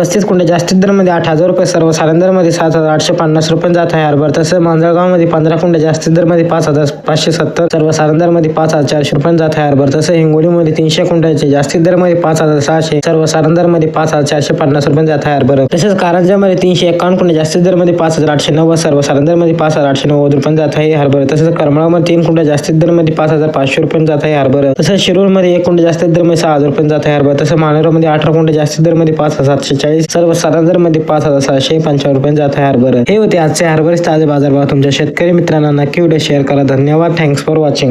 पस्तीस कुंटे जास्तीत दरमध्ये आठ हजार रुपये सर्व सारंदरमध्ये सात हजार आठशे पन्नास रुपये जात आहे. हरभर तसं मांजळगावमध्ये पंधरा कुंटे जास्तीत दरमध्ये पाच हजार पाचशे सत्तर सर्व सारंदरमध्ये पाच हजार चारशे रुपये जात आहे. हरभर तसं हिंगोलीमध्ये तीनशे कुंटाचे जास्तीत दरमध्ये पाच हजार सहाशे सर्व सारंदरमध्ये पाच हजार चारशे पन्नास रुपये जात आहे हरभर. तसेच कारंजामध्ये तीनशे एकावन्न कुंटे जास्तीत दरमध्ये पाच हजार आठशे नव्वद सर्व सारंदरमध्ये पाच हजार आठशे नव्वद रुपये जात आहे हरभर. तसेच करमळामध्ये तीन कुंटे जास्तीत दरमध्ये पाच हजार पाचशे रुपये जात आहे हरभर. तसंच शिरूरमध्ये एक कुंटे जास्तीत दरमध्ये सहा हजार रुपये जात आहे हरभर. तसं मानेरमध्ये अठरा कुंटे जास्तीत दरमध्ये पाच हजार सातशे पंचेचाळीस सर्व सारंदरमध्ये पाच हजार सहाशे पंचावन्न रुपये जात आहे हरभर. हे होते आजचे हरभर ताजे बाजारभाव. तुमच्या शेतकरी मित्रांना नक्की व्हिडिओ शेअर करा. धन्यवाद. Thanks for watching